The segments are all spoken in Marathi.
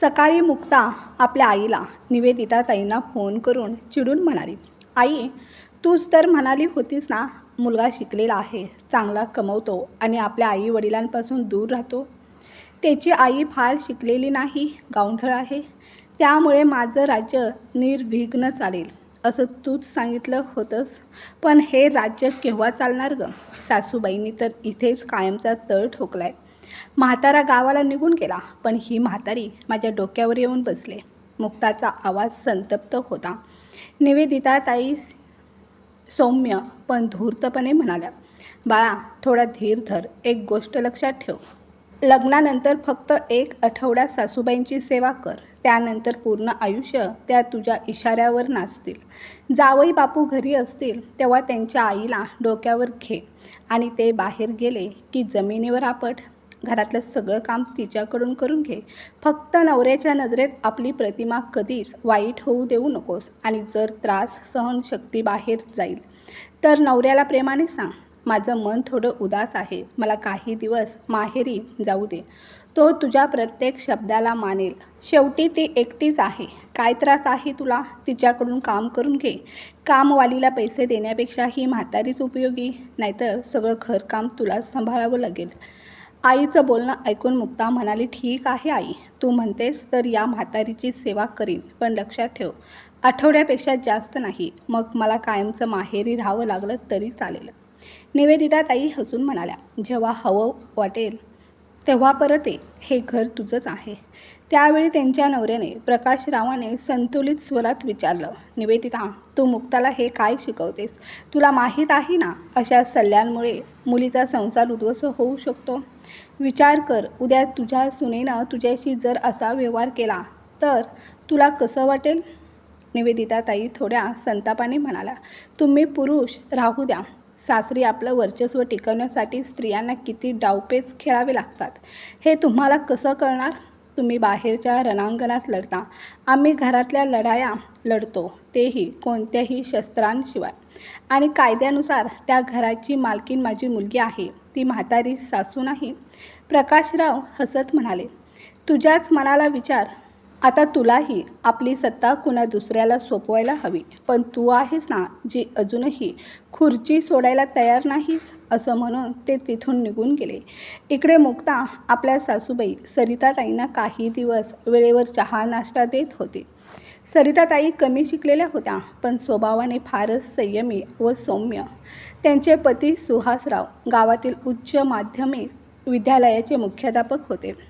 सकाळी मुक्ता आपल्या आईला निवेदिता ताईंना फोन करून चिडून म्हणाली आई तूच तर म्हणाली होतीस ना मुलगा शिकलेला आहे चांगला कमवतो आणि आपल्या आई वडिलांपासून दूर राहतो. त्याची आई फार शिकलेली नाही गावंढळ आहे. त्यामुळे माझं राज्य निर्विघ्न चालेल असं तूच सांगितलं होतंस. पण हे राज्य केव्हा चालणार गं? सासूबाईंनी तर इथेच कायमचा तळ ठोकलाय. म्हातारा गावाला निघून गेला पण ही म्हातारी माझ्या डोक्यावर येऊन बसले. मुक्ताचा आवाज संतप्त होता. निवेदिता ताई सौम्य पण धूर्तपणे म्हणाल्या बाळा थोडा धीर धर एक गोष्ट लक्षात ठेव. लग्नानंतर फक्त एक आठवडा सासूबाईंची सेवा कर त्यानंतर पूर्ण आयुष्य त्या तुझ्या इशाऱ्यावर नाचतील. जावई बापू घरी असतील तेव्हा त्यांच्या आईला डोक्यावर घे आणि ते बाहेर गेले की जमिनीवर आपट. घरातलं सगळं काम तिच्याकडून करून घे. फक्त नवऱ्याच्या नजरेत आपली प्रतिमा कधीच वाईट होऊ देऊ नकोस आणि जर त्रास सहनशक्ती बाहेर जाईल. तर नवऱ्याला प्रेमाने सांग माझं मन थोडं उदास आहे मला काही दिवस माहेरी जाऊ दे. तो तुझ्या प्रत्येक शब्दाला मानेल. शेवटी ती एकटीच आहे. काय त्रास आहे तुला? तिच्याकडून काम करून घे. कामवालीला पैसे देण्यापेक्षा ही म्हातारीच उपयोगी. नाहीतर सगळं घरकाम तुला सांभाळावं लागेल. आईचं बोलणं ऐकून मुक्ता म्हणाली ठीक आहे आई तू म्हणतेस तर या म्हातारीची सेवा करीन पण लक्षात ठेव आठवड्यापेक्षा जास्त नाही मग मला कायमचं माहेरी राहावं लागलं तरी चालेल. निवेदिता ताई हसून म्हणाल्या जेव्हा हवं वाटेल तेव्हा परत ये हे घर तुझंच आहे. त्यावेळी त्यांच्या नवऱ्याने प्रकाशरावाने संतुलित स्वरात विचारलं निवेदिता तू मुक्ताला हे काय शिकवतेस? तुला माहीत आहे ना अशा सल्ल्यांमुळे मुलीचा संसार उद्ध्वस्त होऊ शकतो? विचार कर उद्या तुझ्या सुनेनं तुझ्याशी जर असा व्यवहार केला तर तुला कसं वाटेल? निवेदिता ताई थोड्या संतापाने म्हणाल्या तुम्ही पुरुष राहू द्या. सासरी आपलं वर्चस्व टिकवण्यासाठी स्त्रियांना किती डावपेच खेळावे लागतात. हे तुम्हाला कसं कळणार? तुम्ही बाहेरच्या रणांगणात लढता. आम्ही घरातल्या लढाया लढतो तेही कोणत्याही शस्त्रांशिवाय. आणि कायद्यानुसार त्या घराची मालकीन माझी मुलगी आहे ती म्हातारी सासू नाही प्रकाशराव हसत म्हणाले तुझ्याच मनाला विचार आता तुलाही आपली सत्ता कुणा दुसऱ्याला सोपवायला हवी. पण तू आहेस ना जी अजूनही खुर्ची सोडायला तयार नाहीस असं म्हणून ते तिथून निघून गेले. इकडे मुक्ता आपल्या सासूबाई सरिताताईंना काही दिवस वेळेवर चहा नाश्ता देत होते. सरिताताई कमी शिकलेल्या होत्या पण स्वभावाने फारच संयमी व सौम्य. त्यांचे पती सुहासराव गावातील उच्च माध्यमिक विद्यालयाचे मुख्याध्यापक होते.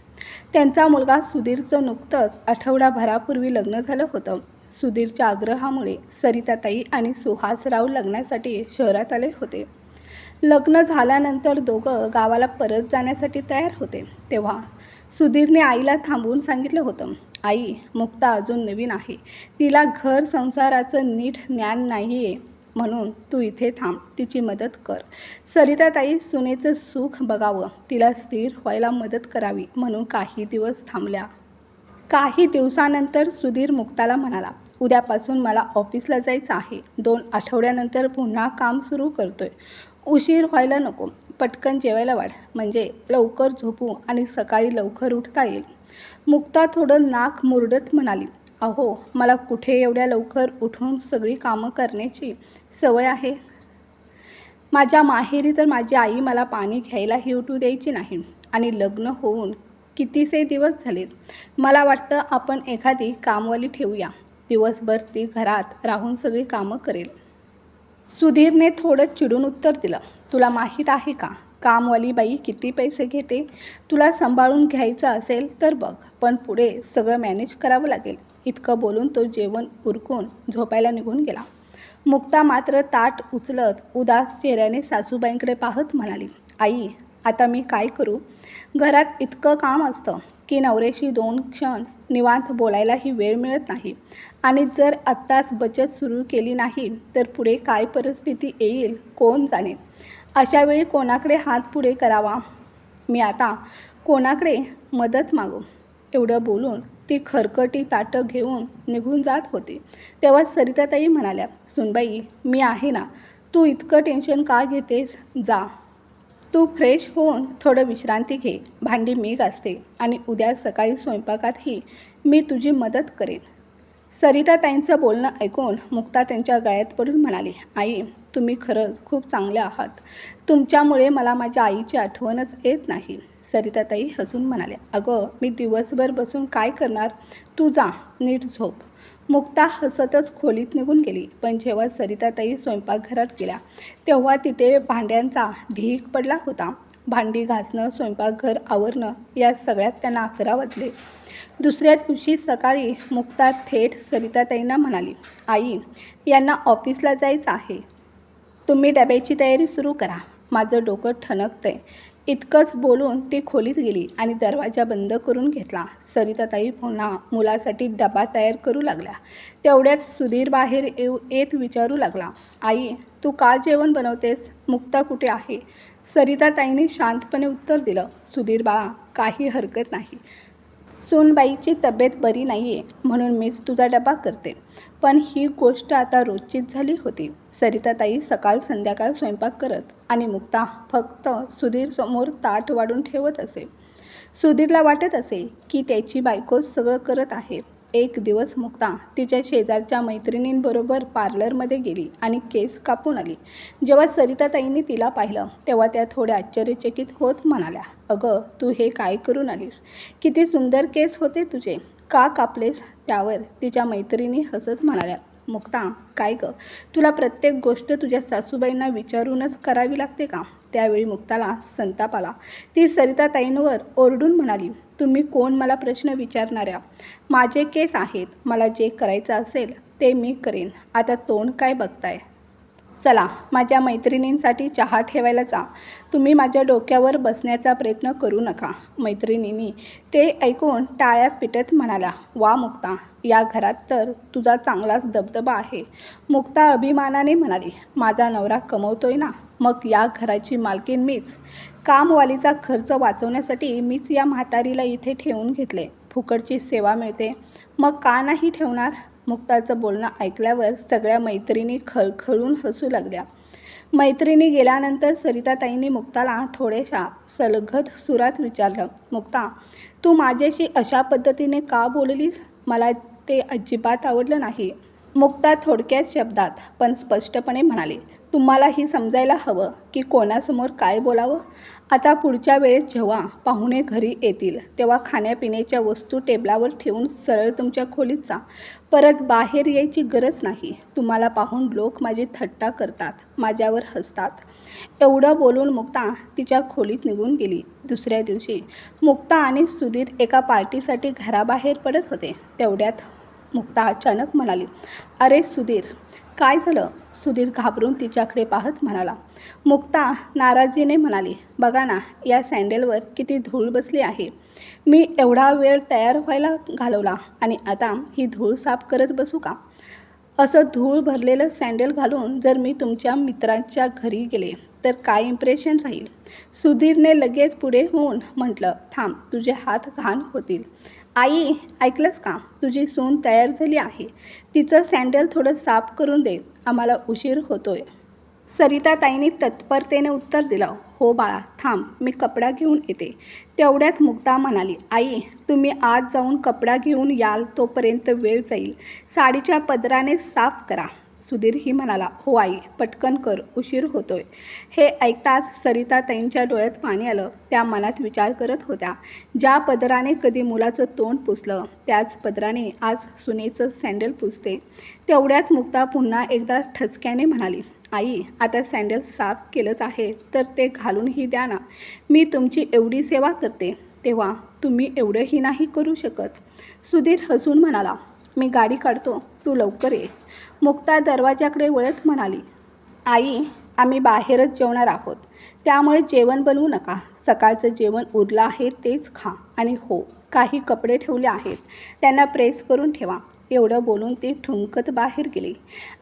त्यांचा मुलगा सुधीरचं नुकतंच आठवडाभरापूर्वी लग्न झालं होतं. सुधीरच्या आग्रहामुळे सरिताताई आणि सुहासराव लग्नासाठी शहरात आले होते. लग्न झाल्यानंतर दोघं गावाला परत जाण्यासाठी तयार होते. तेव्हा सुधीरने आईला थांबवून सांगितलं होतं आई मुक्ता अजून नवीन आहे. तिला घर संसाराचं नीट ज्ञान नाही आहे म्हणून तू इथे थांब तिची मदत कर. सरिताताई सुनेचं सुख बघावं तिला स्थिर व्हायला मदत करावी म्हणून काही दिवस थांबल्या. काही दिवसानंतर सुधीर मुक्ताला म्हणाला उद्यापासून मला ऑफिसला जायचं आहे. दोन आठवड्यानंतर पुन्हा काम सुरू करतोय. उशीर व्हायला नको. पटकन जेवायला वाढ. म्हणजे लवकर झोपू आणि सकाळी लवकर उठता येईल. मुक्ता थोडं नाक मुरडत म्हणाली अहो मला कुठे एवढ्या लवकर उठून सगळी कामं करण्याची सवय आहे? माझ्या माहेरी तर माझी आई मला पाणी घ्यायलाही उठू द्यायची नाही आणि लग्न होऊन कितीसे दिवस झालेत मला वाटतं आपण एखादी कामवाली ठेवूया. दिवसभर ती घरात राहून सगळी कामं करेल. सुधीरने थोडं चिडून उत्तर दिलं. तुला माहीत आहे का? कामवाली बाई किती पैसे घेते? तुला सांभाळून घ्यायचं असेल तर बघ. पण पुढे सगळं मॅनेज करावं लागेल. इतकं बोलून तो जेवण उरकून झोपायला निघून गेला. मुक्ता मात्र ताट उचलत उदास चेहऱ्याने सासूबाईंकडे पाहत म्हणाली आई आता मी काय करू? घरात इतकं काम असतं की नवऱ्याशी दोन क्षण निवांत बोलायलाही वेळ मिळत नाही. आणि जर आत्ताच बचत सुरू केली नाही तर पुढे काय परिस्थिती येईल कोण जाणे? अशा वेळी कोणाकडे हात पुढे करावा? मी आता कोणाकडे मदत मागू? एवढं बोलून ती खरकटी ताटं घेऊन निघून जात होती. तेव्हा सरिताताई म्हणाल्या सुनबाई मी आहे ना तू इतकं टेन्शन का घेतेस? जा. तू फ्रेश होऊन थोडं विश्रांती घे. भांडी मी घासते आणि उद्या सकाळी स्वयंपाकातही मी तुझी मदत करेन. सरिताताईंचं बोलणं ऐकून मुक्ता त्यांच्या गळ्यात पडून म्हणाली आई तुम्ही खरंच खूप चांगले आहात. तुमच्यामुळे मला माझ्या आईची आठवणच येत नाही. सरिताताई हसून म्हणाल्या अगं मी दिवसभर बसून काय करणार? तू जा नीट झोप. मुक्ता हसतच खोलीत निघून गेली. पण जेव्हा सरिताताई स्वयंपाकघरात गेल्या तेव्हा तिथे भांड्यांचा ढीक पडला होता. भांडी घासणं स्वयंपाकघर आवरणं या सगळ्यात त्यांना अकरा वाजले. दुसऱ्या दिवशी सकाळी मुक्ता थेट सरिताताईंना म्हणाली आई यांना ऑफिसला जायचं आहे. तुम्ही डब्याची तयारी सुरू करा. माझं डोकं ठणकतंय. इतकंच बोलून ती खोलीत गेली आणि दरवाजा बंद करून घेतला. सरिताताई पुन्हा मुलासाठी डबा तयार करू लागल्या. तेवढ्यात सुधीर बाहेर येऊ येत विचारू लागला. आई तू का जेवण बनवतेस? मुक्ता कुठे आहे? सरिताताईने शांतपणे उत्तर दिलं. सुधीर बाळा काही हरकत नाही. सोनबाईची तब्येत बरी नाही आहे म्हणून मीच तुझा डबा करते. पण ही गोष्ट आता रोजचीच झाली होती. सरिताताई सकाळ संध्याकाळ स्वयंपाक करत आणि मुक्ता फक्त सुधीर समोर ताट वाढून ठेवत असे. सुधीरला वाटत असे की त्याची बायको सगळं करत आहे. एक दिवस मुक्ता तिच्या शेजारच्या मैत्रिणींबरोबर पार्लरमध्ये गेली आणि केस कापून आली. जेव्हा सरिताताईंनी तिला पाहिलं तेव्हा त्या थोड्या आश्चर्यचकित होत म्हणाल्या अगं तू हे काय करून आलीस? किती सुंदर केस होते तुझे. का कापलेस त्यावर? तिच्या मैत्रिणी हसत म्हणाल्या मुक्ता काय गं? तुला प्रत्येक गोष्ट तुझ्या सासूबाईंना विचारूनच करावी लागते का? त्यावेळी मुक्ताला संताप आला. ती सरिताताईंवर ओरडून म्हणाली तुम्ही कोण मला प्रश्न विचारणाऱ्या? माझे केस आहेत. मला जे करायचं असेल ते मी करेन. आता तोंड काय बघताय? चला माझ्या मैत्रिणींसाठी चहा ठेवायला जा. तुम्ही माझ्या डोक्यावर बसण्याचा प्रयत्न करू नका. मैत्रिणींनी ते ऐकून टाळ्या पिटत म्हणाल्या वा मुक्ता या घरात तर तुझा चांगलाच दबदबा आहे. मुक्ता अभिमानाने म्हणाली माझा नवरा कमवतोय ना? मग या घराची मालकीन मीच. कामवालीचा खर्च वाचवण्यासाठी मीच या म्हातारीला इथे ठेवून घेतले. फुकटची सेवा मिळते. मग का नाही ठेवणार? मुक्ताचं बोलणं ऐकल्यावर सगळ्या मैत्रिणी खळखळून हसू लागल्या. मैत्रिणी गेल्यानंतर सरिताताईंनी मुक्ताला थोड्याशा सलगत सुरात विचारलं मुक्ता तू माझ्याशी अशा पद्धतीने का बोललीस? मला ते अजिबात आवडलं नाही. मुक्ता थोडक्यात शब्दात पण स्पष्टपणे म्हणाले तुम्हालाही समजायला हवं की कोणासमोर काय बोलावं? आता पुढच्या वेळेस जेव्हा पाहुणे घरी येतील तेव्हा खाण्यापिण्याच्या वस्तू टेबलावर ठेवून सरळ तुमच्या खोलीत जा. परत बाहेर यायची गरज नाही. तुम्हाला पाहून लोक माझी थट्टा करतात माझ्यावर हसतात. एवढं बोलून मुक्ता तिच्या खोलीत निघून गेली. दुसऱ्या दिवशी मुक्ता आणि सुधीर एका पार्टीसाठी घराबाहेर पडत होते. तेवढ्यात मुक्ता अचानक म्हणाली अरे सुधीर काय झालं? सुधीर घाबरून तिच्याकडे पाहत म्हणाला मुक्ता नाराजीने म्हणाली बघा ना या सँडलवर किती धूळ बसली आहे. मी एवढा वेळ तयार व्हायला घालवला आणि आता ही धूळ साफ करत बसू का? असं धूळ भरलेलं सँडल घालून जर मी तुमच्या मित्रांच्या घरी गेले तर काय इम्प्रेशन राहील? सुधीरने लगेच पुढे होऊन म्हटलं थांब तुझे हात घाण होतील. आई ऐकलंस का? तुझी सून तयार झाली आहे. तिचं सँडल थोडं साफ करून दे. आम्हाला उशीर होतोय. सरिताताईंनी तत्परतेने उत्तर दिलं. हो बाळा थांब. मी कपडा घेऊन येते. तेवढ्यात मुक्ता म्हणाली आई तुम्ही आज जाऊन कपडा घेऊन याल तोपर्यंत वेळ जाईल. साडीच्या पदराने साफ करा. सुधीरही म्हणाला हो आई पटकन कर उशीर होतोय. हे ऐकताच सरिता ताईंच्या डोळ्यात पाणी आलं. त्या मनात विचार करत होत्या. ज्या पदराने कधी मुलाचं तोंड पुसलं त्याच पदराने आज सुनेचं सँडल पुसते. तेवढ्यात मुक्ता पुन्हा एकदा ठसक्याने म्हणाली आई आता सँडल साफ केलंच आहे तर ते घालूनही द्या ना. मी तुमची एवढी सेवा करते. तेव्हा तुम्ही एवढंही नाही करू शकत. सुधीर हसून म्हणाला मी गाडी काढतो. तू लवकर ये. मुक्ता दरवाजाकडे वळत म्हणाली आई आम्ही बाहेरच जेवणार आहोत. त्यामुळे जेवण बनवू नका. सकाळचं जेवण उरलं आहे तेच खा. आणि हो काही कपडे ठेवले आहेत. त्यांना प्रेस करून ठेवा. एवढं बोलून ती ठुमकत बाहेर गेली.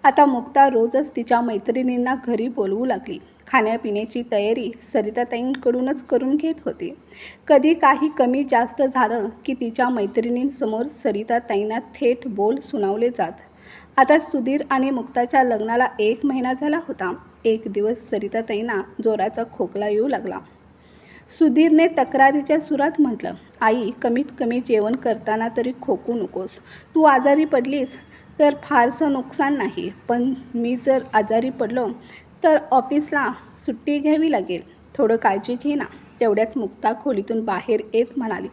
आता मुक्ता रोजच तिच्या मैत्रिणींना घरी बोलवू लागली. खाण्यापिण्याची तयारी सरिताताईंकडूनच करून घेत होती. कधी काही कमी जास्त झालं की तिच्या मैत्रिणींसमोर सरिताताईंना थेट बोल सुनावले जात. आता सुधीर आणि मुक्ताच्या लग्नाला एक महिना झाला होता. एक दिवस सरिताताईंना जोराचा खोकला येऊ लागला. सुधीरने तक्रारीच्या सुरात म्हटलं आई कमीत कमी जेवण करताना तरी खोकू नकोस. तू आजारी पडलीस तर फारसं नुकसान नाही. पण मी जर आजारी पडलो तर ऑफिसला सुट्टी घ्यावी लागेल. थोडं काळजी घे ना. तेवढ्यात मुक्ता खोलीतून बाहेर येत म्हणाली.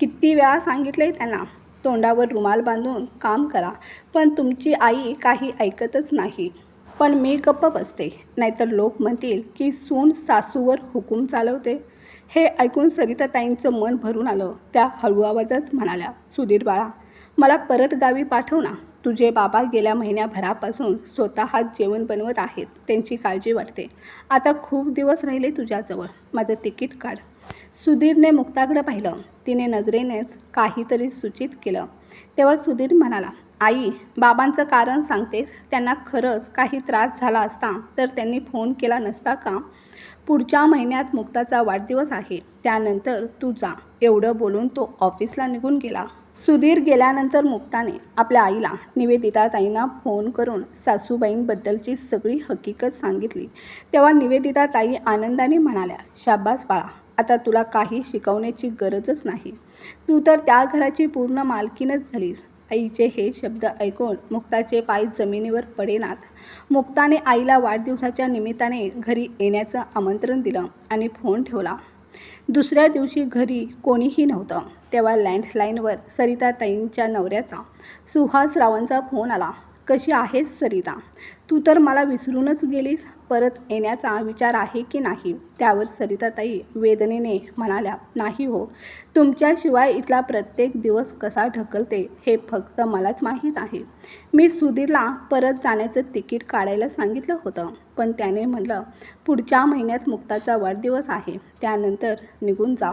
किती वेळा सांगितलं आहे त्यांना. तोंडावर रुमाल बांधून काम करा पण तुमची आई काही ऐकतच नाही. पण मी गप्प बसते नाहीतर लोक म्हणतील की सून सासूवर हुकूम चालवते. हे ऐकून सरिताताईंचं मन भरून आलं. त्या हळू आवाजच म्हणाल्या सुधीर बाळा मला परत गावी पाठव ना. तुझे बाबा गेल्या महिन्याभरापासून स्वतः जेवण बनवत आहेत त्यांची काळजी वाटते आता खूप दिवस राहिले तुझ्याजवळ. माझं तिकीट काढ. सुधीरने मुक्ताकडं पाहिलं. तिने नजरेनेच काहीतरी सूचित केलं. तेव्हा सुधीर म्हणाला आई बाबांचं कारण सांगतेस. त्यांना खरंच काही त्रास झाला असता तर त्यांनी फोन केला नसता का? पुढच्या महिन्यात मुक्ताचा वाढदिवस आहे. त्यानंतर तू जा. एवढं बोलून तो ऑफिसला निघून गेला. सुधीर गेल्यानंतर मुक्ताने आपल्या आईला निवेदिताताईंना फोन करून सासूबाईंबद्दलची सगळी हकीकत सांगितली. तेव्हा निवेदिताताई आनंदाने म्हणाल्या शाबास बाळा आता तुला काही शिकवण्याची गरजच नाही. तू तर त्या घराची पूर्ण मालकीनच झालीस. आईचे हे शब्द ऐकून मुक्ताचे पाय जमिनीवर पडेनात. मुक्ताने आईला वाढदिवसाच्या निमित्ताने घरी येण्याचं आमंत्रण दिलं आणि फोन ठेवला. दुसऱ्या दिवशी घरी कोणीही नव्हतं. तेव्हा लँडलाईनवर सरिताताईंच्या नवऱ्याचा सुहासरावांचा फोन आला. कशी आहेस सरिता? तू तर मला विसरूनच गेलीस परत येण्याचा विचार आहे की नाही? त्यावर सरिताताई वेदनेने म्हणाल्या नाही हो. तुमच्याशिवाय इथला प्रत्येक दिवस कसा ढकलते हे फक्त मलाच माहीत आहे. मी सुधीरला परत जाण्याचं तिकीट काढायला सांगितलं होतं पण त्याने म्हटलं पुढच्या महिन्यात मुक्ताचा वाढदिवस आहे त्यानंतर निघून जा.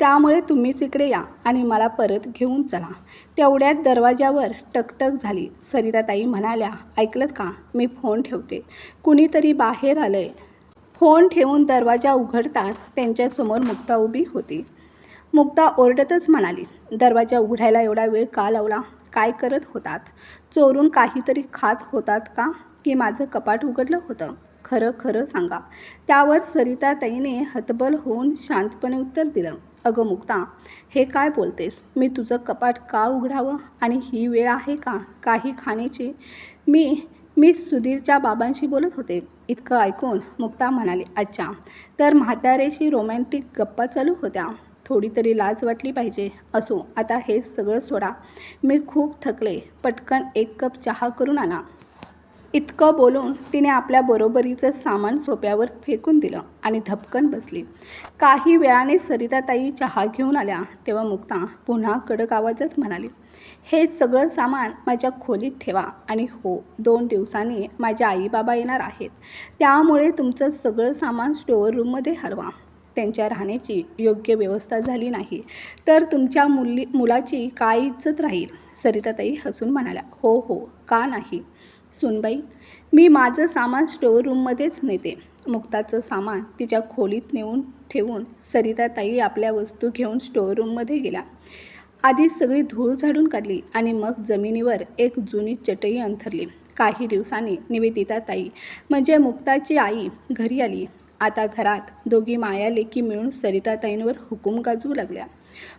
त्यामुळे तुम्हीच इकडे या आणि मला परत घेऊन चला. तेवढ्यात दरवाजावर टकटक झाली. सरिताताई म्हणाल्या ऐकलं का? मी फोन ठेवते. कुणीतरी बाहेर आलंय. फोन ठेवून दरवाजा उघडताच त्यांच्यासमोर मुक्ता उभी होती. मुक्ता ओरडतच म्हणाली दरवाजा उघडायला एवढा वेळ का लावला? काय करत होतात? चोरून काहीतरी खात होतात का? की माझं कपाट उघडलं होतं? खरं खरं सांगा. त्यावर सरिताताईने हतबल होऊन शांतपणे उत्तर दिलं. अगं मुक्ता हे काय बोलतेस? मी तुझं कपाट का उघडावं? आणि ही वेळ आहे का? काही खाण्याची? मी मी सुधीरच्या बाबांशी बोलत होते. इतकं ऐकून मुक्ता म्हणाली अच्छा तर म्हातारेशी रोमॅन्टिक गप्पा चालू होत्या. थोडी तरी लाज वाटली पाहिजे. असो आता हे सगळं सोडा. मी खूप थकले. पटकन एक कप चहा करून आणा इतकं बोलून तिने आपल्या बरोबरीचं सामान सोप्यावर फेकून दिलं आणि धपकन बसली. काही वेळाने सरिताताई चहा घेऊन आल्या तेव्हा मुक्ता पुन्हा कडक आवाजच म्हणाली हे सगळं सामान माझ्या खोलीत ठेवा आणि हो दोन दिवसांनी माझ्या आई बाबा येणार आहेत. त्यामुळे तुमचं सगळं सामान स्टोअर रूममध्ये हरवा. त्यांच्या राहण्याची योग्य व्यवस्था झाली नाही तर तुमच्या मुली मुलाची काय इज्जत राहील? सरिताताई हसून म्हणाल्या हो हो का नाही? सुनबाई मी माझं सामान स्टोअर रूममध्येच नेते. मुक्ताचं सामान तिच्या खोलीत नेऊन ठेवून सरिताताई आपल्या वस्तू घेऊन स्टोअर रूममध्ये आधी सगळी धूळ झाडून काढली आणि मग जमिनीवर एक जुनी चटई अंथरली. काही दिवसांनी निवेदिता ताई म्हणजे मुक्ताची आई घरी आली. आता घरात दोघी माया लेखी मिळून सरिताताईंवर हुकूम गाजवू लागल्या.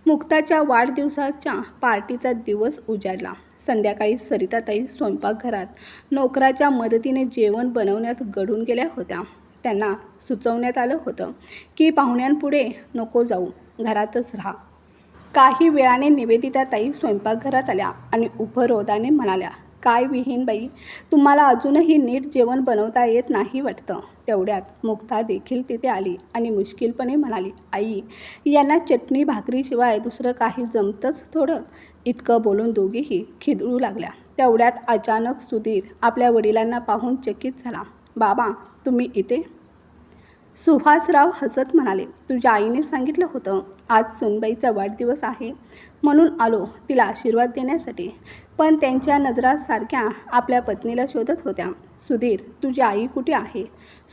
मुक्ताच्या वाढदिवसाच्या पार्टीचा दिवस उजाडला. संध्याकाळी सरिताताई स्वयंपाकघरात नोकराच्या मदतीने जेवण बनवण्यात घडून गेल्या होत्या. त्यांना सुचवण्यात आलं होतं की पाहुण्यांपुढे नको जाऊ घरातच राहा. काही वेळाने निवेदिता ताई स्वयंपाकघरात आल्या आणि उपरोधाने म्हणाल्या काय विहीन बाई? तुम्हाला अजूनही नीट जेवण बनवता येत नाही वाटतं. तेवढ्यात मुक्ता देखील तिथे आली आणि मुश्किलपणे म्हणाली आई यांना चटणी भाकरीशिवाय दुसरं काही जमतंच थोडं इतकं बोलून दोघीही खिदळू लागल्या. तेवढ्यात अचानक सुधीर आपल्या वडिलांना पाहून चकित झाला. बाबा तुम्ही इथे सुहासराव हसत म्हणाले तुझ्या आईने सांगितलं होतं आज सुनबाईचा वाढदिवस आहे. म्हणून आलो तिला आशीर्वाद देण्यासाठी. पण त्यांच्या नजरा सारख्या आपल्या पत्नीला शोधत होत्या. सुधीर तुझी आई कुठे आहे?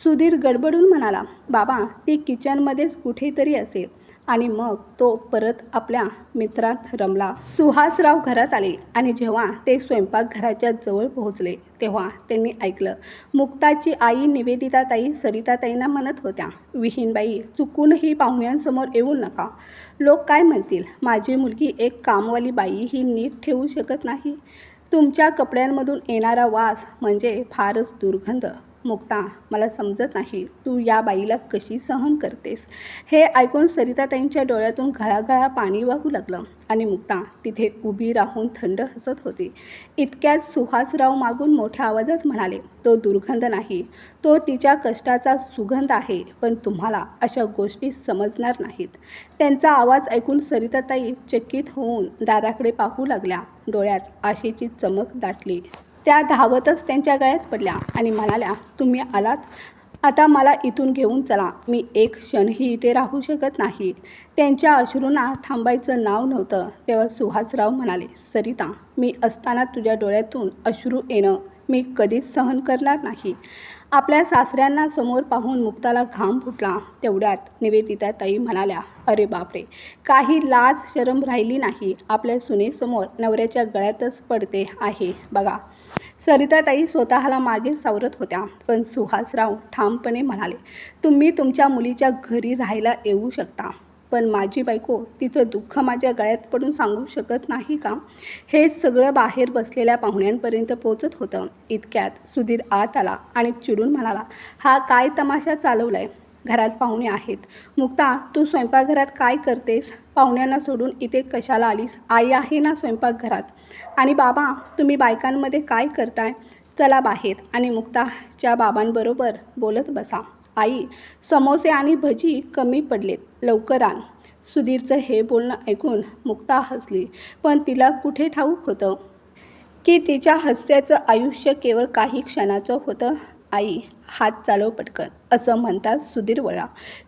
सुधीर गडबडून म्हणाला बाबा ती किचनमध्येच कुठेतरी असेल. आणि मग तो परत आपल्या मित्रात रमला. सुहासराव घरात आले आणि जेव्हा ते स्वयंपाकघराच्या जवळ पोहोचले तेव्हा त्यांनी ऐकलं मुक्ताची आई निवेदिताताई सरिताताईंना म्हणत होत्या विहीनबाई चुकूनही पाहुण्यांसमोर येऊ नका. लोक काय म्हणतील? माझी मुलगी एक कामवाली बाई ही नीट ठेवू शकत नाही. तुमच्या कपड्यांमधून येणारा वास म्हणजे फारच दुर्गंध. मुक्ता मला समजत नाही तू या बाईला कशी सहन करतेस? हे ऐकून सरिताताईंच्या डोळ्यातून घळाघळा पाणी वाहू लागलं आणि मुक्ता तिथे उभी राहून थंड हसत होती. इतक्यात सुहासराव मागून मोठ्या आवाजात म्हणाले तो दुर्गंध नाही तो तिच्या कष्टाचा सुगंध आहे पण तुम्हाला अशा गोष्टी समजणार नाहीत. त्यांचा आवाज ऐकून सरिताताई चकित होऊन दाराकडे पाहू लागल्या. डोळ्यात आशेची चमक दाटली. त्या धावतच त्यांच्या गळ्यात पडल्या आणि म्हणाल्या तुम्ही आलात? आता मला इथून घेऊन चला. मी एक क्षणही इथे राहू शकत नाही. त्यांच्या अश्रूंना थांबायचं नाव नव्हतं. तेव्हा सुहासराव म्हणाले सरिता मी असताना तुझ्या डोळ्यातून अश्रू येणं मी कधीच सहन करणार नाही. आपल्या सासऱ्यांना समोर पाहून मुक्ताला घाम फुटला. तेवढ्यात निवेदिता ताई म्हणाल्या अरे बापरे! काही लाज शरम राहिली नाही. आपल्या सुनेसमोर नवऱ्याच्या गळ्यातच पडते आहे. बघा सरिताताई स्वतःला मागे सावरत होत्या. पण सुहासराव ठामपणे म्हणाले तुम्ही तुमच्या मुलीच्या घरी राहायला येऊ शकता. पण माझी बायको तिचं दुःख माझ्या गळ्यात पडून सांगू शकत नाही का हे सगळं बाहेर बसलेल्या पाहुण्यांपर्यंत पोचत होतं. इतक्यात सुधीर आत आला आणि चिडून म्हणाला हा काय तमाशा चालवलाय? घरात पाहुणे आहेत. मुक्ता तू स्वयंपाकघरात काय करतेस? पाहुण्यांना सोडून इथे कशाला आलीस? आई आहे ना स्वयंपाकघरात? आणि बाबा तुम्ही बायकांमध्ये काय करताय? चला बाहेर. आणि मुक्ताच्या बाबांबरोबर बोलत बसा. आई समोसे आणि भजी कमी पडलेत. लवकर आण. सुधीरचं हे बोलणं ऐकून मुक्ता हसली. पण तिला कुठे ठाऊक होतं? की तिच्या हस्याचं आयुष्य केवळ काही क्षणाचं होतं? आई हात चालव पटकन असं म्हणतात सुधीर वळा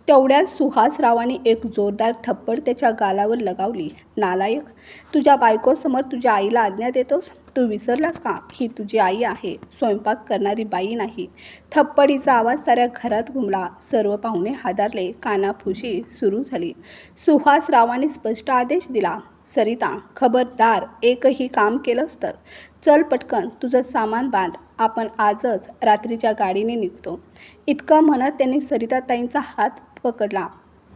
तेवढ्यात सुहासरावाने एक जोरदार थप्पड त्याच्या गालावर लगावली. नालायक तुझ्या बायकोसमोर तुझ्या आईला आज्ञा देतोस? तू विसरलास का? ही तुझी आई आहे. स्वयंपाक करणारी बाई नाही. थप्पडीचा आवाज साऱ्या घरात घुमला. सर्व पाहुणे हादारले. कानाफुशी सुरू झाली. सुहासरावाने स्पष्ट आदेश दिला. सरिता खबरदार एकही काम केलंस तर? चल पटकन तुझं सामान बांध आपण आजच रात्रीच्या गाडीने निघतो. इतकं म्हणत त्यांनी सरिताताईंचा हात पकडला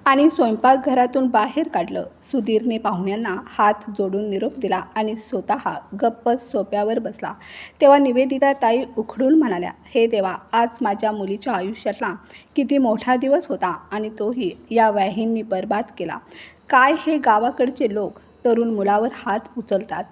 आणि स्वयंपाकघरातून बाहेर काढलं. सुधीरने पाहुण्यांना हात जोडून निरोप दिला आणि स्वतः गप्प सोप्यावर बसला. तेव्हा निवेदिता ताई उखडून म्हणाल्या हे देवा आज माझ्या मुलीच्या आयुष्यातला किती मोठा दिवस होता आणि तोही या व्याहींनी बर्बाद केला. काय हे गावाकडचे लोक? तरुण मुलावर हात उचलतात.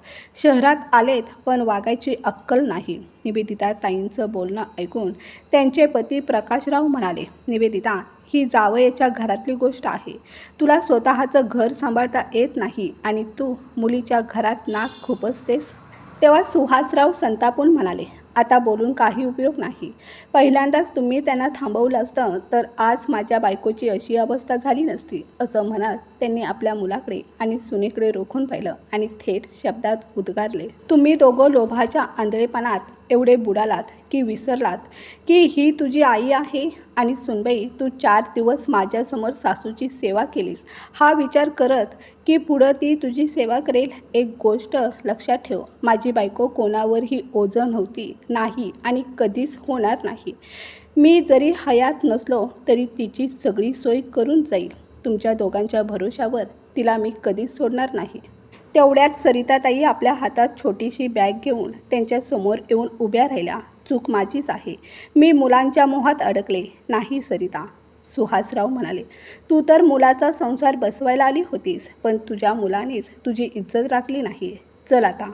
शहरात आलेत पण वागायची अक्कल नाही. निवेदिता ताईंचं बोलणं ऐकून त्यांचे पती प्रकाशराव म्हणाले निवेदिता ही जावयाच्या घरातली गोष्ट आहे. तुला स्वतःचं घर सांभाळता येत नाही आणि तू मुलीच्या घरात नाक खुपसतेस. तेव्हा सुहासराव संतापून म्हणाले आता बोलून काही उपयोग नाही. पहिल्यांदाच तुम्ही त्यांना थांबवलं असतं तर आज माझ्या बायकोची अशी अवस्था झाली नसती असं म्हणत त्यांनी आपल्या मुलाकडे आणि सुनेकडे रोखून पाहिलं आणि थेट शब्दात उद्गारले. तुम्ही दोघं लोभाच्या आंधळेपणात एवढे बुडालात की विसरलात की ही तुझी आई आहे आणि सुनबाई तू चार दिवस माझ्यासमोर सासूची सेवा केलीस. हा विचार करत की पुढं ती तुझी सेवा करेल एक गोष्ट लक्षात ठेव. माझी बायको कोणावरही ओझं नव्हती नाही आणि कधीच होणार नाही. मी जरी हयात नसलो तरी तिची सगळी सोय करून जाईल. तुमच्या दोघांच्या भरोशावर तिला मी कधीच सोडणार नाही. तेवढ्यात सरिताताई आपल्या हातात छोटीशी बॅग घेऊन त्यांच्यासमोर येऊन उभ्या राहिल्या. चूक माझीच आहे. मी मुलांच्या मोहात अडकले. नाही सरिता सुहासराव म्हणाले. तू तर मुलाचा संसार बसवायला आली होतीस पण तुझ्या मुलानेच तुझी इज्जत राखली नाही चल आता.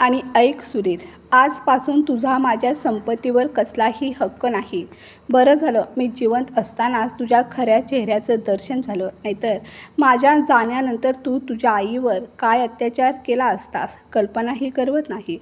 आणि ऐक सुरीर आजपासून तुझा माझ्या संपत्तीवर कसलाही हक्क नाही. बरं झालं मी जिवंत असतानाच तुझ्या खऱ्या चेहऱ्याचं दर्शन झालं. नाहीतर माझ्या जाण्यानंतर तू तुझ्या आईवर काय अत्याचार केला असतास कल्पनाही करवत नाही.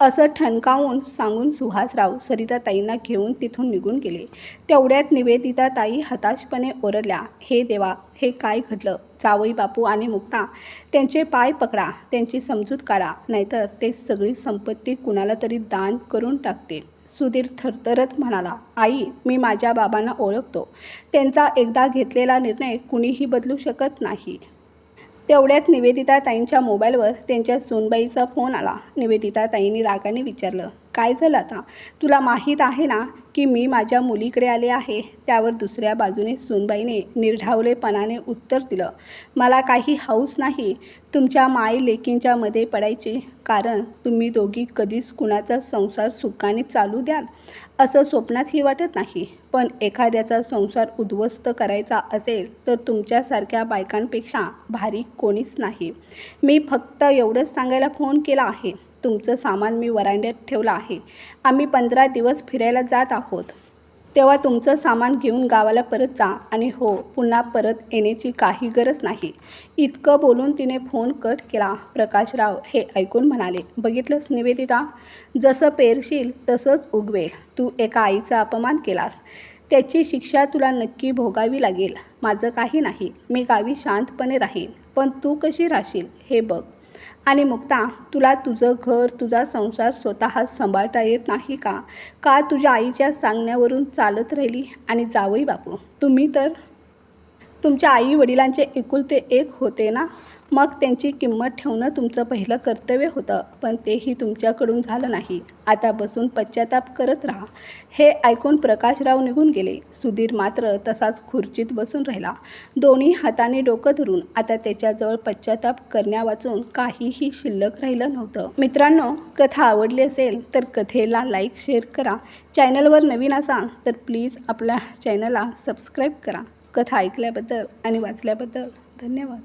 असं ठणकावून सांगून सुहासराव सरिताताईंना घेऊन तिथून निघून गेले. तेवढ्यात निवेदिताताई हताशपणे ओरडल्या हे देवा हे काय घडलं? जावई बापू आणि मुक्ता त्यांचे पाय पकडा त्यांची समजूत काढा नाहीतर ते सगळी संपत्ती कुणाला तरी दान करून टाकते सुधीर थरथरत म्हणाला आई मी माझ्या बाबांना ओळखतो. त्यांचा एकदा घेतलेला निर्णय कुणीही बदलू शकत नाही. तेवढ्यात निवेदिता ताईंच्या मोबाईलवर त्यांच्या सोनबाईचा फोन आला. निवेदिता ताईंनी रागाने विचारलं काय झालं आता? तुला माहीत आहे ना की मी माझ्या मुलीकडे आले आहे? त्यावर दुसऱ्या बाजूने सोनबाईने निर्ढावलेपणाने उत्तर दिलं. मला काही हौस नाही. तुमच्या माय लेकींच्या मध्ये पडायची. कारण तुम्ही दोघी कधीच कुणाचा संसार सुखाने चालू द्याल असं स्वप्नातही वाटत नाही. पण एखाद्याचा संसार उद्ध्वस्त करायचा असेल तर तुमच्यासारख्या बायकांपेक्षा भारी कोणीच नाही. मी फक्त एवढंच सांगायला फोन केला आहे. तुमचं सामान मी वरांड्यात ठेवलं आहे. आम्ही पंधरा दिवस फिरायला जात आहोत. तेव्हा तुमचं सामान घेऊन गावाला परत जा आणि हो पुन्हा परत येण्याची काही गरज नाही. इतकं बोलून तिने फोन कट केला. प्रकाशराव हे ऐकून म्हणाले बघितलंस निवेदिता? जसं पेरशील तसंच उगवेल. तू एका आईचा अपमान केलास. त्याची शिक्षा तुला नक्की भोगावी लागेल. माझं काही नाही. मी गावी शांतपणे राहीन. पण तू कशी राहशील हे बघ. आणि मुक्ता तुला तुझं घर तुझा संसार स्वतः सांभाळता येत नाही का? का तुझ्या आईच्या सांगण्यावरून चालत राहिली? आणि जावई बापू तुम्ही तर तुमच्या आई वडिलांचे एकुलते एक होते ना? मग त्यांची किंमत ठेवणं तुमचं पहिलं कर्तव्य होतं पण तेही तुमच्याकडून झालं नाही. आता बसून पश्चाताप करत राहा. हे ऐकून प्रकाशराव निघून गेले. सुधीर मात्र तसाच खुर्चीत बसून राहिला. दोन्ही हाताने डोकं धरून आता त्याच्याजवळ पश्चाताप करण्यावाचून काहीही शिल्लक राहिलं नव्हतं. मित्रांनो कथा आवडली असेल तर कथेला लाईक शेअर करा. चॅनलवर नवीन असाल तर प्लीज आपल्या चॅनलला सबस्क्राईब करा. कथा ऐकल्याबद्दल आणि वाचल्याबद्दल धन्यवाद.